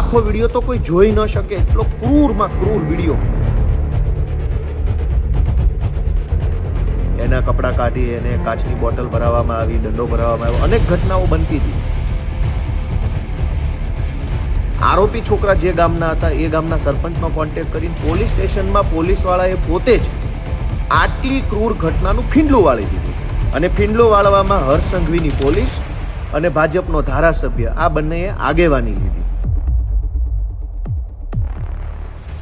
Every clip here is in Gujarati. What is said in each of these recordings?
આખો વીડિયો તો કોઈ જોઈ ન શકે. એટલો ક્રૂરમાં ક્રૂર વીડિયો. એના કપડાં કાઢી, એને કાચની બોટલ ભરાવવામાં આવી, દંડો ભરાવવામાં આવ્યો. અનેક ઘટનાઓ બનતી હતી. આરોપી છોકરા જે ગામના હતા, એ ગામના સરપંચનો કોન્ટેક્ટ કરીને પોલીસ સ્ટેશનમાં પોલીસવાળાએ પોતે જ આટલી ક્રૂર ઘટનાનું ફીંડલું વાળી દીધું. અને ફીંડલું વાળવામાં હર્ષ સંઘવીની પોલીસ અને ભાજપનો ધારાસભ્ય આ બંનેએ આગેવાની લીધી.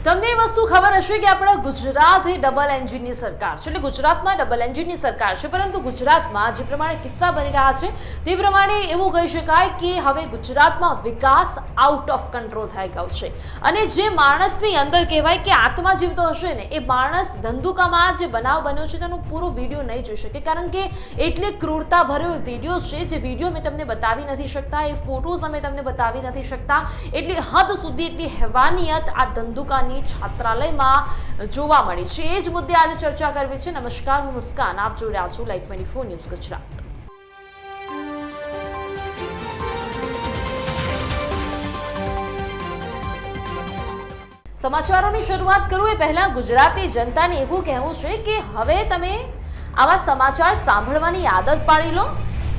તમને એ વસ્તુ ખબર હશે કે આપણા ગુજરાત એ ડબલ એન્જિનની સરકાર છે. એટલે ગુજરાતમાં ડબલ એન્જિનની સરકાર છે, પરંતુ ગુજરાતમાં જે પ્રમાણે કિસ્સા બની રહ્યા છે, તે પ્રમાણે એવું કહી શકાય કે હવે ગુજરાતમાં વિકાસ આઉટ ઓફ કંટ્રોલ થઈ ગયો છે. અને જે માણસની અંદર કહેવાય કે આત્મા જીવતો હશે ને, એ માણસ ધંધુકામાં જે બનાવ બન્યો છે, તેનો પૂરો વીડિયો નહીં જોઈ શકે. કારણ કે એટલે ક્રૂરતા ભર્યો વીડિયો છે, જે વીડિયો અમે તમને બતાવી નથી શકતા, એ ફોટોઝ અમે તમને બતાવી નથી શકતા. એટલી હદ સુધી એટલી હેવાનિયત આ ધંધુકાની છાત્રાલયમાં જોવા મળી છે. એ જ મુદ્દે આજે ચર્ચા કરવી છે. નમસ્કાર, હું મુસ્કાન. આપ જોઈ રહ્યા છો light twenty four news Gujarat. સમાચારોની શરૂઆત કરું એ પહેલા ગુજરાતની જનતાને એવું કહેવું છે કે હવે તમે આવા સમાચાર સાંભળવાની આદત પાડી લો.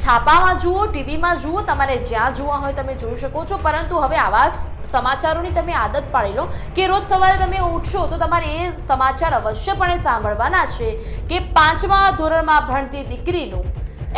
છાપામાં જુઓ, ટીવીમાં જુઓ, તમારે જ્યાં જોવા હોય તમે જોઈ શકો છો. પરંતુ હવે આવા સમાચારોની તમે આદત પાડી લો કે રોજ સવારે તમે ઉઠશો તો તમારે એ સમાચાર અવશ્યપણે સાંભળવાના છે કે પાંચમા ધોરણમાં ભણતી દીકરીનું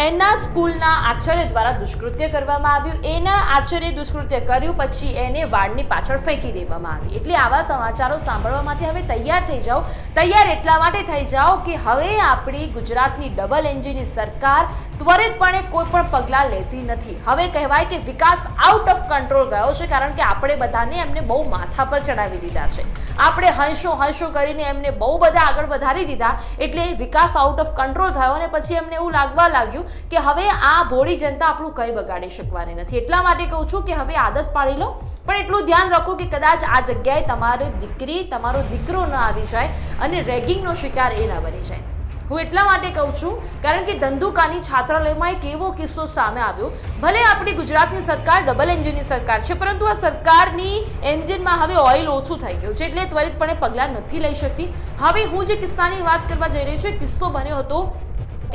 એના સ્કૂલના આચાર્ય દ્વારા દુષ્કૃત્ય કરવામાં આવ્યું. એના આચાર્ય દુષ્કૃત્ય કર્યું, પછી એને વાડની પાછળ ફેંકી દેવામાં આવી. એટલે આવા સમાચારો સાંભળવા માટે હવે તૈયાર થઈ જાઓ. તૈયાર એટલા માટે થઈ જાઓ કે હવે આપણી ગુજરાતની ડબલ એન્જિનની સરકાર ત્વરિતપણે કોઈ પણ પગલાં લેતી નથી. હવે કહેવાય કે વિકાસ આઉટ ઓફ કંટ્રોલ ગયો છે કારણ કે આપણે બધાને એમને બહુ માથા પર ચડાવી દીધા છે. આપણે હંશો હંશો કરીને એમને બહુ બધા આગળ વધારી દીધા એટલે વિકાસ આઉટ ઓફ કંટ્રોલ થયો અને પછી એમને એવું લાગવા લાગ્યું કે હવે આ ભોળી જનતા આપણું કંઈ બગાડી શકવાની નથી. એટલા માટે કહું છું કે હવે આદત પાડી લો. પણ એટલું ધ્યાન રાખો કે કદાચ આ જગ્યાએ તમારી દીકરી, તમારો દીકરો ન આવી જાય અને રેગિંગનો શિકાર એ ન બની જાય. હું એટલા માટે કહું છું, કારણ કે ધંધુકાની છાત્રાલયમાં એક એવો કિસ્સો સામે આવ્યો. ભલે આપણી ગુજરાતની સરકાર ડબલ એન્જિનની સરકાર છે, પરંતુ આ સરકારની એન્જિનમાં હવે ઓઇલ ઓછું થઈ ગયું છે, એટલે ત્વરિતપણે પગલાં નથી લઈ શકતી. હવે હું જે કિસ્સાની વાત કરવા જઈ રહી છું એ કિસ્સો બન્યો હતો.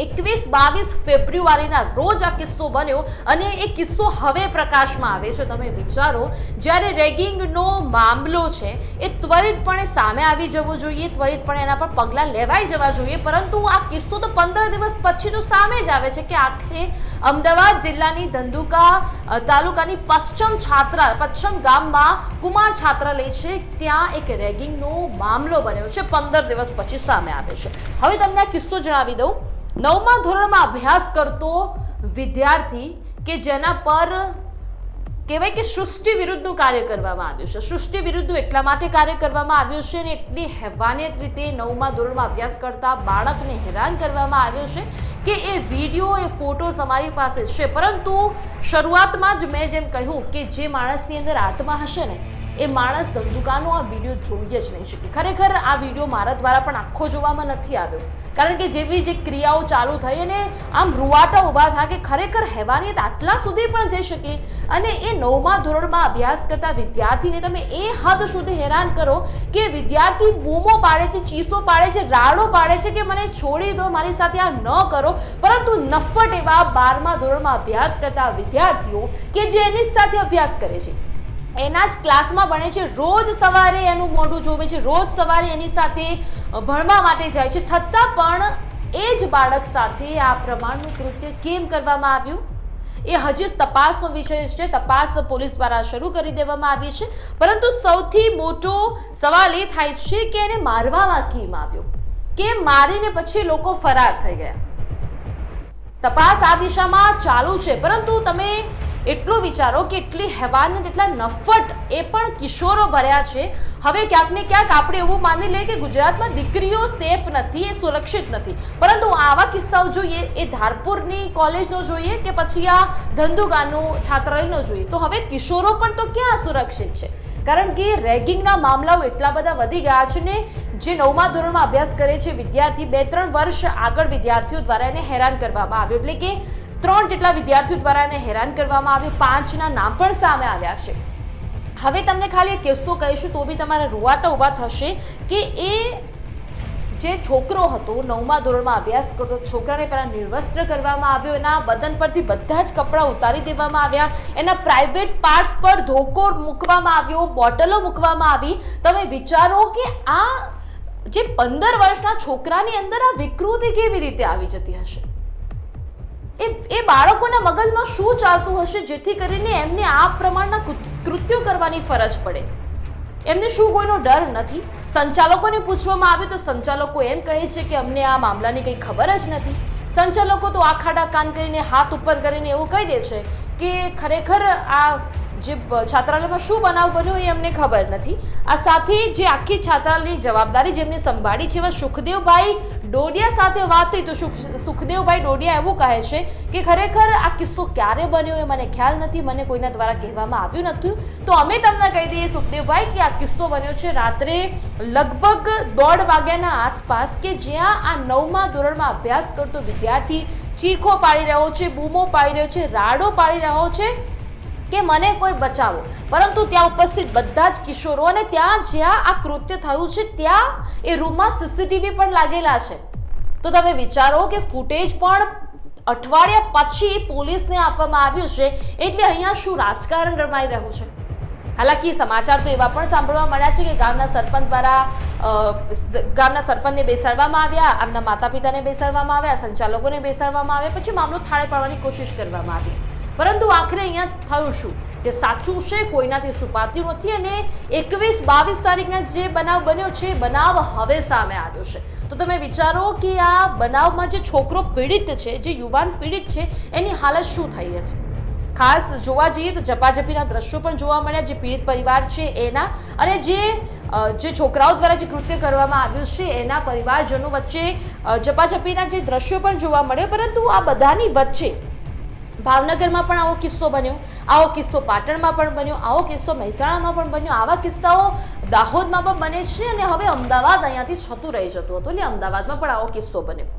એકવીસ, બાવીસ ફેબ્રુઆરીના રોજ આ કિસ્સો બન્યો અને એ કિસ્સો હવે પ્રકાશમાં આવે છે. તમે વિચારો, જ્યારે રેગિંગનો મામલો છે, એ ત્વરિતપણે સામે આવી જવો જોઈએ, ત્વરિતપણે એના પર પગલાં લેવાઈ જવા જોઈએ, પરંતુ આ કિસ્સો તો પંદર દિવસ પછી તો સામે જ આવે છે કે આખરે અમદાવાદ જિલ્લાની ધંધુકા તાલુકાની પશ્ચિમ છાત્રા, પશ્ચિમ ગામમાં કુમાર છાત્રાલય છે, ત્યાં એક રેગિંગનો મામલો બન્યો છે, પંદર દિવસ પછી સામે આવે છે. હવે તમને આ કિસ્સો જણાવી દઉં. નવમા ધોરણમાં અભ્યાસ કરતો વિદ્યાર્થી કે જેના પર કહેવાય કે સૃષ્ટિ વિરુદ્ધનું કાર્ય કરવામાં આવ્યું છે. સૃષ્ટિ વિરુદ્ધનું એટલા માટે કાર્ય કરવામાં આવ્યું છે અને એટલી હેવાનિયત રીતે નવમા ધોરણમાં અભ્યાસ કરતા બાળકને હેરાન કરવામાં આવ્યો છે કે એ વીડિયો, એ ફોટોઝ અમારી પાસે છે. પરંતુ શરૂઆતમાં જ મેં જેમ કહ્યું કે જે માણસની અંદર આત્મા હશે ને એ માણસ ધંધુકાનો આ વીડિયો જોઈએ જ નહીં શકે. ખરેખર આ વીડિયો મારા દ્વારા પણ આખો જોવામાં નથી આવ્યો. કારણ કે જેવી જે ક્રિયાઓ ચાલુ થઈ અને આમ રૂવાટા ઊભા થયા કે ખરેખર હેવાનિયત આટલા સુધી પણ જઈ શકે. અને એ નવમા ધોરણમાં અભ્યાસ કરતા વિદ્યાર્થીને તમે એ હદ સુધી હેરાન કરો કે વિદ્યાર્થી બૂમો પાડે છે, ચીસો પાડે છે, રાડો પાડે છે કે મને છોડી દો, મારી સાથે આ ન કરો. પરંતુ નફ્ફટ એવા બારમા ધોરણમાં અભ્યાસ કરતા વિદ્યાર્થીઓ કે જે એની સાથે અભ્યાસ કરે છે એના જ ક્લાસમાં ભણે છે. રોજ સવારે એનું મોઢું જોવે છે. રોજ સવારે એની સાથે ભણવા માટે જાય છે. છતાં પણ એ જ બાળક સાથે આ પ્રમાણનું કૃત્ય કેમ કરવામાં આવ્યું? એ હજી તપાસનો વિષય છે. તપાસ પોલીસ દ્વારા શરૂ કરી દેવામાં આવી છે. પરંતુ સૌથી મોટો સવાલ એ થાય છે કે એને મારવામાં કેમ આવ્યો? કેમ મારીને પછી લોકો ફરાર થઈ ગયા? તપાસ આ દિશામાં ચાલુ છે. પરંતુ તમે એટલું વિચારો કે એટલી હેવાનિયત તેટલા નફટ એ પણ કિશોરો ભર્યા છે. હવે ક્યાંક ને ક્યાંક આપણે એવું માની લઈએ કે ગુજરાતમાં દીકરીઓ સેફ નથી, એ સુરક્ષિત નથી. પરંતુ આવા કિસ્સાઓ જોઈએ, એ ધારપુરની કોલેજનો જોઈએ કે પછી આ ધંધુગાનો છાત્રાલયનો જોઈએ. તો હવે કિશોરો પણ તો ક્યાં સુરક્ષિત છે? કારણ કે રેગિંગના મામલાઓ એટલા બધા વધી ગયા છે ને, જે નવમા ધોરણમાં અભ્યાસ કરે છે વિદ્યાર્થી બે ત્રણ વર્ષ આગળ વિદ્યાર્થીઓ દ્વારા એને હેરાન કરવામાં આવ્યું. એટલે કે ત્રણ જેટલા વિદ્યાર્થીઓ દ્વારા એને હેરાન કરવામાં આવ્યું. પાંચના નામ પણ સામે આવ્યા છે. હવે તમને ખાલી કિસ્સો કહીશું, તો બી તમારા રૂવાટા ઊભા થશે કે એ જે છોકરો હતો, નવમા ધોરણમાં અભ્યાસ કરતો, છોકરાને પહેલાં નિર્વસ્ત્ર કરવામાં આવ્યો. એના બદન પરથી બધા જ કપડાં ઉતારી દેવામાં આવ્યા. એના પ્રાઇવેટ પાર્ટ્સ પર ધોકો મૂકવામાં આવ્યો, બોટલો મૂકવામાં આવી. તમે વિચારો કે આ જે પંદર વર્ષના છોકરાની અંદર આ વિકૃતિ કેવી રીતે આવી જતી હશે? એ એ બાળકોના મગજમાં શું ચાલતું હશે? જેથી કરીને એમને આ પ્રમાણના કૃત્યો કરવાની ફરજ પડે. એમને શું કોઈનો ડર નથી? સંચાલકોને પૂછવામાં આવ્યું તો સંચાલકો એમ કહે છે કે અમને આ મામલાની કંઈ ખબર જ નથી. સંચાલકો તો આખાડા કાન કરીને, હાથ ઉપર કરીને એવું કહી દે છે કે ખરેખર આ જે છાત્રાલયમાં શું બનાવ બન્યો એ અમને ખબર નથી. આ સાથે જે આખી છાત્રાલયની જવાબદારી જેમને સંભાળી છે એવા સુખદેવભાઈ ડોડિયા સાથે વાત થઈ, તો સુખદેવભાઈ ડોડિયા એવું કહે છે કે ખરેખર આ કિસ્સો ક્યારે બન્યો એ મને ખ્યાલ નથી, મને કોઈના દ્વારા કહેવામાં આવ્યું નથી. તો અમે તમને કહી દઈએ સુખદેવભાઈ કે આ કિસ્સો બન્યો છે રાત્રે લગભગ દોઢ વાગ્યાના આસપાસ કે જ્યાં આ નવમા ધોરણમાં અભ્યાસ કરતો વિદ્યાર્થી ચીખો પાડી રહ્યો છે, બૂમો પાડી રહ્યો છે, રાડો પાડી રહ્યો છે કે મને કોઈ બચાવો. પરંતુ ત્યાં ઉપસ્થિત બધા જ કિશોરો અને ત્યાં જ્યાં આ કૃત્ય થયું છે, ત્યાં એ રૂમમાં સીસીટીવી પણ લાગેલા છે. તો તમે વિચારો કે ફૂટેજ પણ અઠવાડિયા પછી પોલીસને આપવામાં આવ્યું છે, એટલે અહીંયા શું રાજકારણ રમાઈ રહ્યું છે? હાલાકી, સમાચાર તો એવા પણ સાંભળવા મળ્યા છે કે ગામના સરપંચ દ્વારા ગામના સરપંચને બેસાડવામાં આવ્યા, આમના માતા પિતાને બેસાડવામાં આવ્યા, સંચાલકોને બેસાડવામાં આવ્યા, પછી મામલો થાળે પાડવાની કોશિશ કરવામાં આવી. પરંતુ આખરે અહીંયા થયું શું? જે સાચું છે, કોઈનાથી છુપાતું નથી અને એકવીસ બાવીસ તારીખના જે બનાવ બન્યો છે બનાવ હવે સામે આવ્યો છે. તો તમે વિચારો કે આ બનાવમાં જે છોકરો પીડિત છે, જે યુવાન પીડિત છે, એની હાલત શું થઈ હતી? ખાસ જોવા જઈએ તો ઝપાઝપીના દ્રશ્યો પણ જોવા મળ્યા, જે પીડિત પરિવાર છે એના અને જે જે છોકરાઓ દ્વારા જે કૃત્ય કરવામાં આવ્યું છે, એના પરિવારજનો વચ્ચે ઝપાઝપીના જે દ્રશ્યો પણ જોવા મળ્યા. પરંતુ આ બધાની વચ્ચે ભાવનગરમાં પણ આવો કિસ્સો બન્યો, આવો કિસ્સો પાટણમાં પણ બન્યો, આવો કિસ્સો મહેસાણામાં પણ બન્યો. આવા કિસ્સાઓ દાહોદમાં પણ બને છે અને હવે અમદાવાદ અહીંયાથી છતું રહી જતું હતું. એટલે અમદાવાદમાં પણ આવો કિસ્સો બન્યો.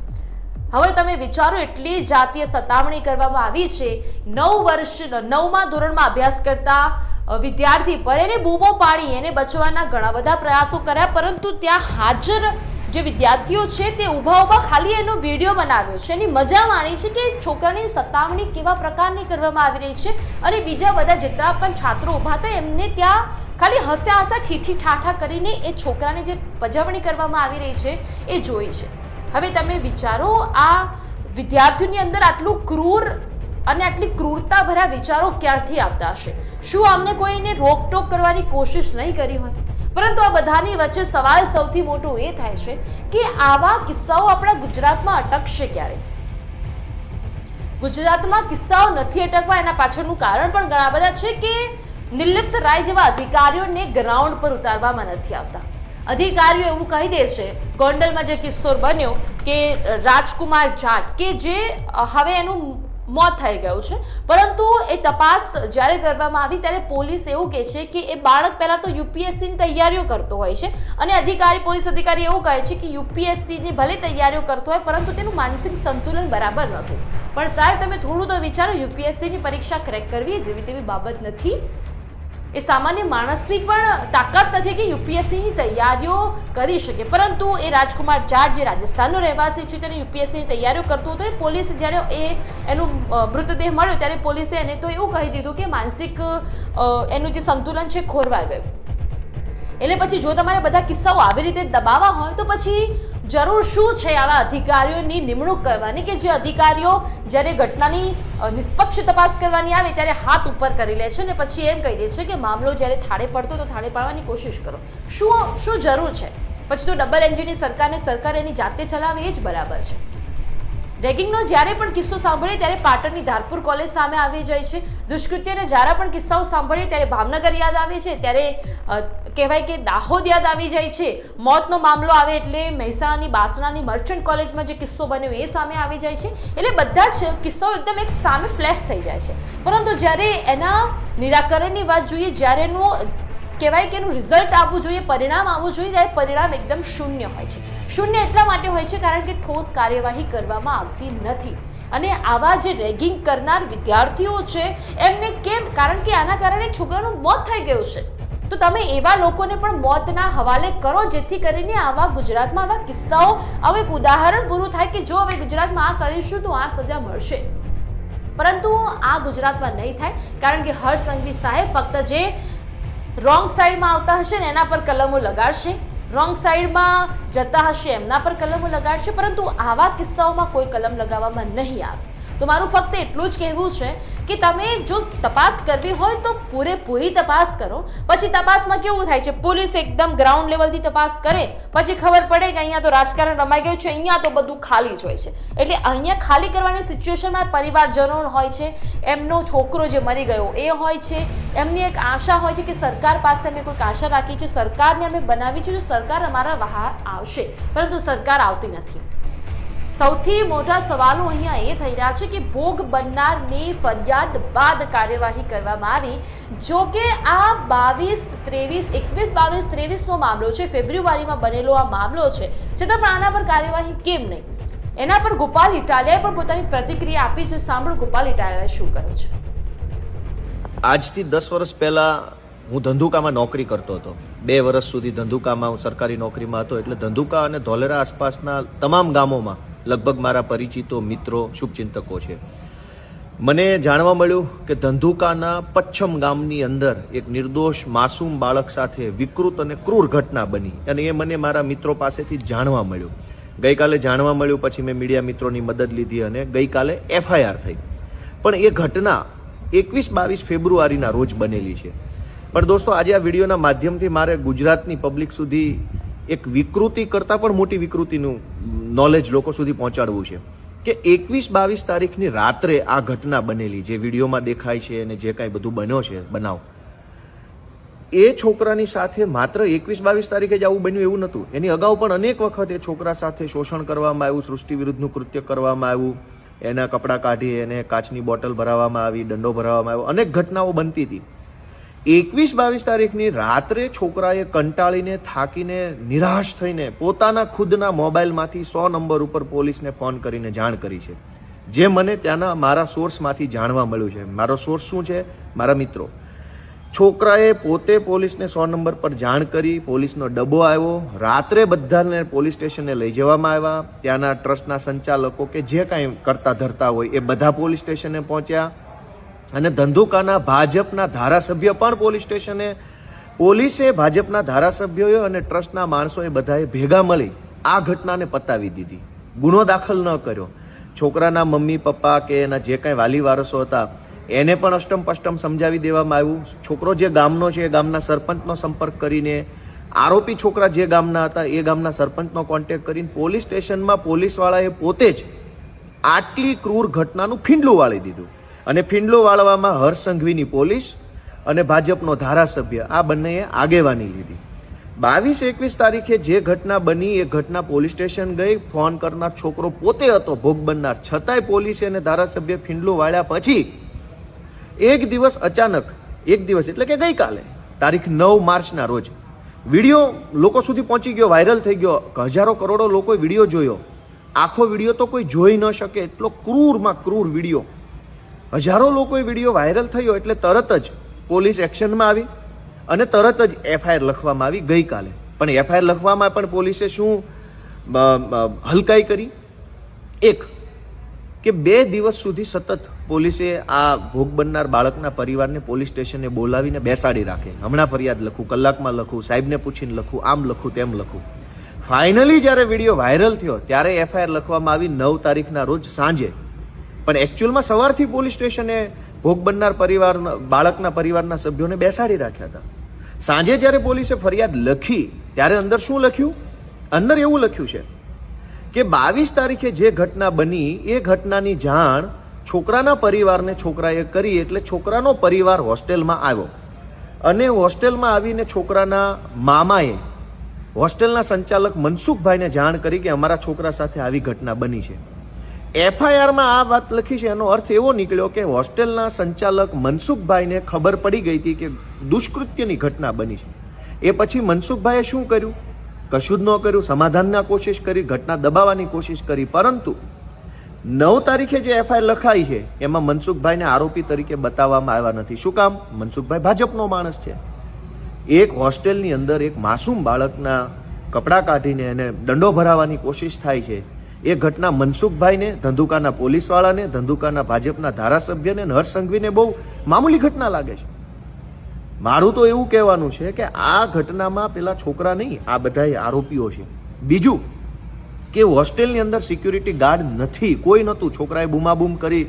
હવે તમે વિચારો, એટલી જાતીય સતામણી કરવામાં આવી છે. નવ વર્ષ, નવમા ધોરણમાં અભ્યાસ કરતા વિદ્યાર્થી પર એને બૂમો પાડી, એને બચવાના ઘણા બધા પ્રયાસો કર્યા, પરંતુ ત્યાં હાજર જે વિદ્યાર્થીઓ છે તે ઊભા ઊભા ખાલી એનો વીડિયો બનાવ્યો છે. એની મજા માણી છે કે છોકરાની સતામણી કેવા પ્રકારની કરવામાં આવી રહી છે અને બીજા બધા જેટલા પણ છાત્રો ઊભા હતા, એમને ત્યાં ખાલી હસ્યા હસ્યા ઠીઠી ઠાઠા કરીને એ છોકરાની જે પજવણી કરવામાં આવી રહી છે એ જોઈ છે. હવે તમે વિચારો, આ વિદ્યાર્થીઓની અંદર આટલું ક્રૂર અને આટલી ક્રૂરતા ભર્યા વિચારો ક્યારથી આવતા હશે? શું આમને કોઈને રોકટોક કરવાની કોશિશ નહીં કરી હોય? પરંતુ આ બધાની વચ્ચે સવાલ સૌથી મોટો એ થાય છે કે આવા કિસ્સાઓ આપણા ગુજરાતમાં અટકશે ક્યારે? ગુજરાતમાં કિસ્સાઓ નથી અટકવા એના પાછળનું કારણ પણ ઘણા બધા છે કે નિર્લિપ્ત રાય જેવા અધિકારીઓને ગ્રાઉન્ડ પર ઉતારવામાં નથી આવતા. અધિકારીઓ એવું કહી દે છે, ગોંડલમાં જે કિસ્સો બન્યો કે રાજકુમાર જાટ કે જે હવે એનું મોત થઈ ગયું છે. પરંતુ એ તપાસ જ્યારે કરવામાં આવી ત્યારે પોલીસ એવું કહે છે કે એ બાળક પહેલાં તો યુપીએસસીની તૈયારીઓ કરતો હોય છે અને અધિકારી, પોલીસ અધિકારી એવું કહે છે કે યુપીએસસીની ભલે તૈયારીઓ કરતો હોય પરંતુ તેનું માનસિક સંતુલન બરાબર નહોતું. પણ સાહેબ, તમે થોડું તો વિચારો, યુપીએસસીની પરીક્ષા ક્રેક કરવી જેવી તેવી બાબત નથી. એ સામાન્ય માણસની પણ તાકાત નથી કે યુપીએસસીની તૈયારીઓ કરી શકે. પરંતુ એ રાજકુમાર જાટ જે રાજસ્થાનનો રહેવાસી છે, તેને યુપીએસસીની તૈયારીઓ કરતો હતો પોલીસે જ્યારે એ એનું મૃતદેહ મળ્યો ત્યારે પોલીસે એને તો એવું કહી દીધું કે માનસિક એનું જે સંતુલન છે ખોરવાઈ ગયું. એટલે પછી જો તમારે બધા કિસ્સાઓ આવી રીતે દબાવવા હોય તો પછી જરૂર શું છે આવા અધિકારીઓની નિમણૂક કરવાની કે જે અધિકારીઓ જ્યારે ઘટનાની નિષ્પક્ષ તપાસ કરવાની આવે ત્યારે હાથ ઉપર કરી લે છે ને પછી એમ કહી દે છે કે મામલો જ્યારે થાળે પડતો તો થાળે પાડવાની કોશિશ કરો. શું શું જરૂર છે? પછી તો ડબલ એન્જિનની સરકારને સરકાર એની જાતે ચલાવે એ જ બરાબર છે. રેગિંગનો જ્યારે પણ કિસ્સો સાંભળીએ ત્યારે પાટણની ધારપુર કોલેજ સામે આવી જાય છે. દુષ્કૃત્યના જ્યારે પણ કિસ્સાઓ સાંભળીએ ત્યારે ભાવનગર યાદ આવે છે. ત્યારે કહેવાય કે દાહોદ યાદ આવી જાય છે. મોતનો મામલો આવે એટલે મહેસાણાની બાસણાની મર્ચન્ટ કોલેજમાં જે કિસ્સો બન્યો એ સામે આવી જાય છે. એટલે બધા જ કિસ્સાઓ એકદમ એક સામે ફ્લેશ થઈ જાય છે. પરંતુ જ્યારે એના નિરાકરણની વાત જોઈએ, જ્યારે એનું, કહેવાય કે એનું રિઝલ્ટ આવવું જોઈએ, પરિણામ આવવું જોઈએ, ત્યારે પરિણામ એકદમ શૂન્ય હોય છે. શૂન્ય એટલા માટે હોય છે કારણ કે ઠોસ કાર્યવાહી કરવામાં આવતી નથી. અને આવા જે રેગિંગ કરનાર વિદ્યાર્થીઓ છે, એમને કેમ? કારણ કે આના કારણે છોકરાનું મોત થઈ ગયું છે. તો તમે એવા લોકોને પણ મોતના હવાલે કરો જેથી કરીને આવા ગુજરાતમાં આવા કિસ્સાઓ હવે એક ઉદાહરણ પૂરું થાય કે જો હવે ગુજરાતમાં આ કરીશું તો આ સજા મળશે. પરંતુ આ ગુજરાતમાં નહીં થાય, કારણ કે હર્ષ સંઘવી સાહેબ ફક્ત જે રોંગ સાઈડમાં આવતા હશે ને એના પર કલમો લગાડશે. રોંગ સાઈડમાં જતા હશે, એમના પર કલમો લગાડશે, પરંતુ આવા કિસ્સાઓમાં કોઈ કલમ લગાવવામાં નહીં આવે. તો મારું ફક્ત એટલું જ કહેવું છે કે તમે જો તપાસ કરવી હોય તો પૂરેપૂરી તપાસ કરો. પછી તપાસમાં કેવું થાય છે? પોલીસ એકદમ ગ્રાઉન્ડ લેવલથી તપાસ કરે. પછી ખબર પડે કે અહીંયા તો રાજકારણ રમાઈ ગયું છે, અહીંયા તો બધું ખાલી જ હોય છે. એટલે અહીંયા ખાલી કરવાની સિચ્યુએશનમાં પરિવારજનો હોય છે, એમનો છોકરો જે મરી ગયો એ હોય છે. એમની એક આશા હોય છે કે સરકાર પાસે અમે કોઈક આશા રાખી છે. સરકારને અમે બનાવી છે, તો સરકાર અમારા બહાર આવશે. પરંતુ સરકાર આવતી નથી. સૌથી મોટા સવાલો અહીંયા એ થઈ રહ્યા છે કે ભોગ બનનારની ફરિયાદ બાદ કાર્યવાહી કરવામાં આવી. જો કે આ બાવીસ ત્રેવીસ, એકવીસ બાવીસ ત્રેવીસનો મામલો છે, ફેબ્રુઆરીમાં બનેલો આ મામલો છે. છતાં પણ આના પર કાર્યવાહી કેમ નહીં? એના પર ગોપાલ ઇટાલિયાએ પણ પોતાની પ્રતિક્રિયા આપી છે. સાંભળો ગોપાલ ઇટાલિયાએ શું કહ્યું છે. આજથી દસ વર્ષ પહેલાં હું ધંધુકામાં નોકરી કરતો હતો. બે વર્ષ સુધી ધંધુકામાં હું સરકારી નોકરીમાં હતો. એટલે ધંધુકા અને ધોલેરા આસપાસના તમામ ગામોમાં લગભગ મારા પરિચિતો, મિત્રો, શુભચિંતકો છે. મને જાણવા મળ્યું કે ધંધુકાના પચ્છમ ગામની અંદર એક નિર્દોષ માસૂમ બાળક સાથે વિકૃત અને ક્રૂર ઘટના બની અને એ મને મારા મિત્રો પાસેથી જાણવા મળ્યું. ગઈકાલે જાણવા મળ્યું, પછી મેં મીડિયા મિત્રોની મદદ લીધી અને ગઈકાલે એફઆઈઆર થઈ. પણ એ ઘટના એકવીસ બાવીસ ફેબ્રુઆરીના રોજ બનેલી છે. પણ દોસ્તો, આજે આ વિડીયોના માધ્યમથી મારે ગુજરાતની પબ્લિક સુધી એક વિકૃતિ કરતાં પણ મોટી વિકૃતિનું નોલેજ લોકો સુધી પહોંચાડવું છે. કે એકવીસ બાવીસ તારીખની રાત્રે આ ઘટના બનેલી, જે વિડીયોમાં દેખાય છે અને જે કાંઈ બધું બન્યો છે, બનાવ. એ છોકરાની સાથે માત્ર એકવીસ બાવીસ તારીખે જ આવું બન્યું એવું નહોતું. એની અગાઉ પણ અનેક વખત એ છોકરા સાથે શોષણ કરવામાં આવ્યું, સૃષ્ટિ વિરુદ્ધનું કૃત્ય કરવામાં આવ્યું, એના કપડાં કાઢી, એને કાચની બોટલ ભરાવવામાં આવી, દંડો ભરાવવામાં આવ્યો, અનેક ઘટનાઓ બનતી હતી. એકવીસ બાવીસ તારીખની રાત્રે છોકરાએ કંટાળીને થાકીને નિરાશ થઈને પોતાના ખુદના મોબાઈલમાંથી સો નંબર ઉપર પોલીસને ફોન કરીને જાણ કરી છે. જે મને ત્યાંના મારા સોર્સમાંથી જાણવા મળ્યું છે. મારો સોર્સ શું છે? મારા મિત્રો. છોકરાએ પોતે પોલીસને સો નંબર પર જાણ કરી, પોલીસનો ડબ્બો આવ્યો. રાત્રે બધાને પોલીસ સ્ટેશને લઈ જવામાં આવ્યા. ત્યાંના ટ્રસ્ટના સંચાલકો કે જે કાંઈ કરતા ધરતા હોય એ બધા પોલીસ સ્ટેશને પહોંચ્યા. અને ધંધુકાના ભાજપના ધારાસભ્ય પણ પોલીસ સ્ટેશને, પોલીસે ભાજપના ધારાસભ્યોએ અને ટ્રસ્ટના માણસોએ બધાએ ભેગા મળી આ ઘટનાને પતાવી દીધી. ગુનો દાખલ ન કર્યો. છોકરાના મમ્મી, પપ્પા કે એના જે કાંઈ વાલી વારસો હતા, એને પણ અષ્ટમ પષ્ટમ સમજાવી દેવામાં આવ્યું. છોકરો જે ગામનો છે, એ ગામના સરપંચનો સંપર્ક કરીને, આરોપી છોકરા જે ગામના હતા, એ ગામના સરપંચનો કોન્ટેક્ટ કરીને પોલીસ સ્ટેશનમાં પોલીસવાળાએ પોતે જ આટલી ક્રૂર ઘટનાનું ફીંડલું વાળી દીધું. અને ફીંડલો વાળવામાં હરસંઘવીની પોલીસ અને ભાજપનો ધારાસભ્ય. આ બંનેએ આગેવાની લીધી. બાવીસ એકવીસ તારીખે જે ઘટના બની એ ઘટના પોલીસ સ્ટેશન ગઈ. ફોન કરનાર છોકરો પોતે હતો ભોગ બનનાર. છતાંય પોલીસે અને ધારાસભ્ય ફીંડલો વાળ્યા પછી એક દિવસ અચાનક, એક દિવસ એટલે કે ગઈકાલે, તારીખ નવ માર્ચના રોજ, વીડિયો લોકો સુધી પહોંચી ગયો, વાયરલ થઈ ગયો. હજારો કરોડો લોકોએ વીડિયો જોયો. આખો વીડિયો તો કોઈ જોઈ ન શકે. એટલો ક્રૂરમાં ક્રૂર વીડિયો. હજારો લોકોએ વીડિયો વાયરલ થયો એટલે તરત જ પોલીસ એક્શનમાં આવી અને તરત જ એફઆઈઆર લખવામાં આવી ગઈકાલે. પણ એફઆઈઆર લખવામાં પણ પોલીસે શું હલકાઈ કરી? એક, કે બે દિવસ સુધી સતત પોલીસે આ ભોગ બનનાર બાળકના પરિવારને પોલીસ સ્ટેશને બોલાવીને બેસાડી રાખે. હમણાં ફરિયાદ લખું, કલાકમાં લખું, સાહેબને પૂછીને લખું, આમ લખું, તેમ લખું. ફાઇનલી જ્યારે વીડિયો વાયરલ થયો, ત્યારે એફઆઈઆર લખવામાં આવી નવ તારીખના રોજ સાંજે. પણ એકચ્યુઅલમાં સવારથી પોલીસ સ્ટેશને ભોગ બનનાર પરિવાર બાળકના પરિવારના સભ્યોને બેસાડી રાખ્યા હતા. સાંજે જ્યારે પોલીસે ફરિયાદ લખી, ત્યારે અંદર શું લખ્યું? અંદર એવું લખ્યું છે કે બાવીસ તારીખે જે ઘટના બની, એ ઘટનાની જાણ છોકરાના પરિવારને છોકરાએ કરી એટલે છોકરાનો પરિવાર હોસ્ટેલમાં આવ્યો. અને હોસ્ટેલમાં આવીને છોકરાના મામાએ હોસ્ટેલના સંચાલક મનસુખભાઈને જાણ કરી કે અમારા છોકરા સાથે આવી ઘટના બની છે. એફઆઈઆરમાં આ વાત લખી છે, એનો અર્થ એવો નીકળ્યો કે હોસ્ટેલના સંચાલક મનસુખભાઈને ખબર પડી ગઈ હતી કે દુષ્કૃત્યની ઘટના બની છે. એ પછી મનસુખભાઈએ શું કર્યું? કશું જ ન કર્યું, સમાધાનના કોશિશ કરી, ઘટના દબાવવાની કોશિશ કરી, પરંતુ નવ તારીખે જે એફઆઈઆર લખાઈ છે, એમાં મનસુખભાઈને આરોપી તરીકે બતાવવામાં આવ્યા નથી. શું કામ? મનસુખભાઈ ભાજપનો માણસ છે. એક હોસ્ટેલની અંદર એક માસૂમ બાળકના કપડાં કાઢીને એને દંડો ભરાવાની કોશિશ થાય છે. એ ઘટના મનસુખભાઈને, ધંધુકાના પોલીસવાળાને, ધંધુકાના ભાજપના ધારાસભ્યને હર્ષ સંઘવીને બહુ મામૂલી ઘટના લાગે છે. મારું તો એવું કહેવાનું છે કે આ ઘટનામાં પેલા છોકરા નહીં, આ બધા આરોપીઓ છે. બીજું કે હોસ્ટેલની અંદર સિક્યુરિટી ગાર્ડ નથી, કોઈ નહોતું. છોકરાએ બૂમાબૂમ કરી,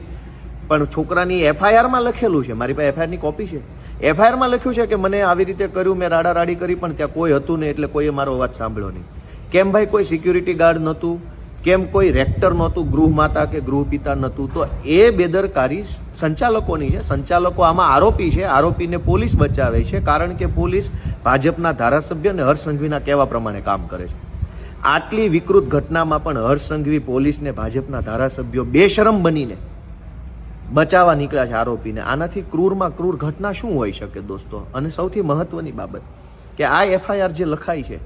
પણ છોકરાની એફઆઈઆરમાં લખેલું છે. મારી પાસે એફઆઈઆરની કોપી છે. એફઆઈઆરમાં લખ્યું છે કે મને આવી રીતે કર્યું, મેં રાડા રાડી કરી, પણ ત્યાં કોઈ હતું નહીં, એટલે કોઈએ મારો અવાજ સાંભળ્યો નહીં. કેમ ભાઈ કોઈ સિક્યુરિટી ગાર્ડ નહોતું? કેમ કોઈ રેક્ટર નહોતું ગૃહમાતા કે ગૃહપિતા નહોતું, તો એ બેદરકારી સંચાલકોની છે. સંચાલકો આમાં આરોપી છે. આરોપીને પોલીસ બચાવે છે, કારણ કે પોલીસ ભાજપના ધારાસભ્ય અને હર્ષ સંઘવીના કહેવા પ્રમાણે કામ કરે છે. આટલી વિકૃત ઘટનામાં પણ હર્ષ સંઘવી પોલીસને ભાજપના ધારાસભ્યો બેશરમ બનીને બચાવવા નીકળ્યા છે આરોપીને. આનાથી ક્રૂરમાં ક્રૂર ઘટના શું હોઈ શકે દોસ્તો? અને સૌથી મહત્વની બાબત કે આ એફઆઈઆર જે લખાઈ છે,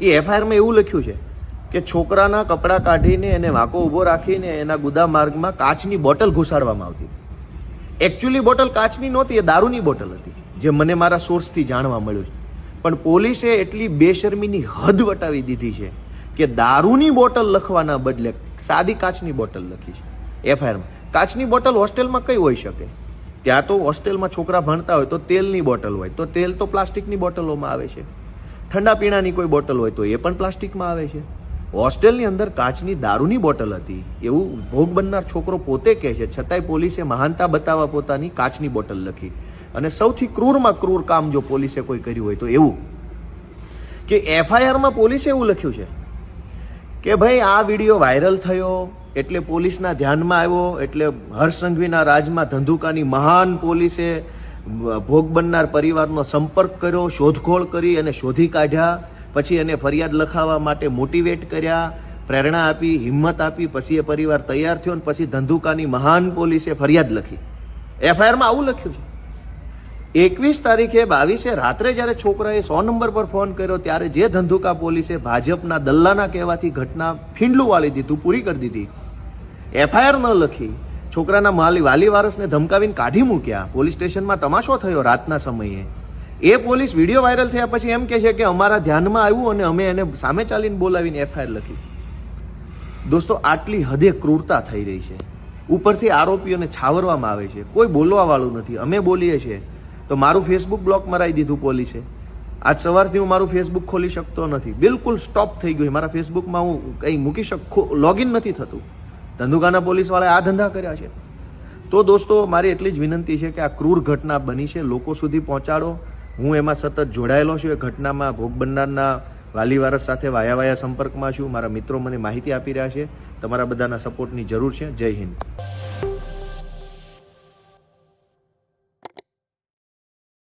એ એફઆઈઆરમાં એવું લખ્યું છે કે છોકરાના કપડાં કાઢીને એને વાંકો ઊભો રાખીને એના ગુદા માર્ગમાં કાચની બોટલ ઘુસાડવામાં આવતી. એકચ્યુઅલી બોટલ કાચની નહોતી, એ દારૂની બોટલ હતી, જે મને મારા સોર્સથી જાણવા મળ્યું છે. પણ પોલીસે એટલી બેશરમીની હદ વટાવી દીધી છે કે દારૂની બોટલ લખવાના બદલે સાદી કાચની બોટલ લખી છે. એફઆઈઆરમાં કાચની બોટલ હોસ્ટેલમાં કઈ હોઈ શકે? ત્યાં તો હોસ્ટેલમાં છોકરા ભણતા હોય તો તેલની બોટલ હોય, તો તેલ તો પ્લાસ્ટિકની બોટલોમાં આવે છે. ઠંડા પીણાની કોઈ બોટલ હોય તો એ પણ પ્લાસ્ટિકમાં આવે છે. હોસ્ટેલની અંદર કાચની દારૂની બોટલ હતી. એવું ભોગ બનનાર છોકરો પોતે કહે છે, છતાંય પોલીસે મહાનતા બતાવવા પોતાની કાચની બોટલ લખી. અને સૌથી ક્રૂરમાં ક્રૂર કામ જો પોલીસે કોઈ કર્યું હોય તો એવું. કે એફઆઈઆરમાં પોલીસે એવું લખ્યું છે કે ભાઈ, આ વીડિયો વાયરલ થયો, એટલે પોલીસના ધ્યાનમાં આવ્યો, એટલે હર્ષ સંઘવીના રાજમાં ધંધુકાની મહાન પોલીસે ભોગ બનનાર પરિવારનો સંપર્ક કર્યો, શોધખોળ કરી અને શોધી કાઢ્યા. પછી એને ફરિયાદ લખાવવા માટે મોટિવેટ કર્યા, પ્રેરણા આપી, હિંમત આપી, પછી એ પરિવાર તૈયાર થયો ને પછી ધંધુકાની મહાન પોલીસે ફરિયાદ લખી. એફઆઈઆરમાં આવું લખ્યું છે. એકવીસ તારીખે બાવીસે રાત્રે જ્યારે છોકરાએ સો નંબર પર ફોન કર્યો, ત્યારે જે ધંધુકા પોલીસે ભાજપના દલ્લાના કહેવાથી ઘટના ફીંડલું વાળી દીધું, પૂરી કરી દીધી. એફઆઈઆર ન લખી, છોકરાના માલી વાલી વારસને ધમકાવીને કાઢી મૂક્યા. પોલીસ સ્ટેશનમાં તમાશો થયો રાતના સમયે. એ પોલીસ વીડિયો વાયરલ થયા પછી એમ કહે છે કે અમારા ધ્યાનમાં આવ્યું અને અમે એને સામે ચાલીને બોલાવીને એફઆઈઆર લખી. દોસ્તો, આટલી હદે ક્રૂરતા થઈ રહી છે. ઉપરથી આરોપીઓને છાવરવામાં આવે છે. કોઈ બોલવા વાળું નથી. અમે બોલીએ છીએ. તો મારું ફેસબુક બ્લોક મરાવી દીધું પોલીસે. આજ સવારથી હું મારું ફેસબુક ખોલી શકતો નથી. બિલકુલ સ્ટોપ થઈ ગયું. મારા ફેસબુકમાં હું કંઈ મૂકી શક લોગિન નથી થતું. ધંધુકાના પોલીસવાળાએ આ ધંધા કર્યા છે. તો દોસ્તો, મારી એટલી જ વિનંતી છે કે આ ક્રૂર ઘટના બની છે. લોકો સુધી પહોંચાડો. હું એમાં સતત જોડાયેલો છું, એ ઘટનામાં ભોગ બનનારના વાલી વારસ સાથે વાયા વાયા સંપર્કમાં છું. મારા મિત્રો મને માહિતી આપી રહ્યા છે. તમારા બધાના સપોર્ટની જરૂર છે. જય હિન્દ.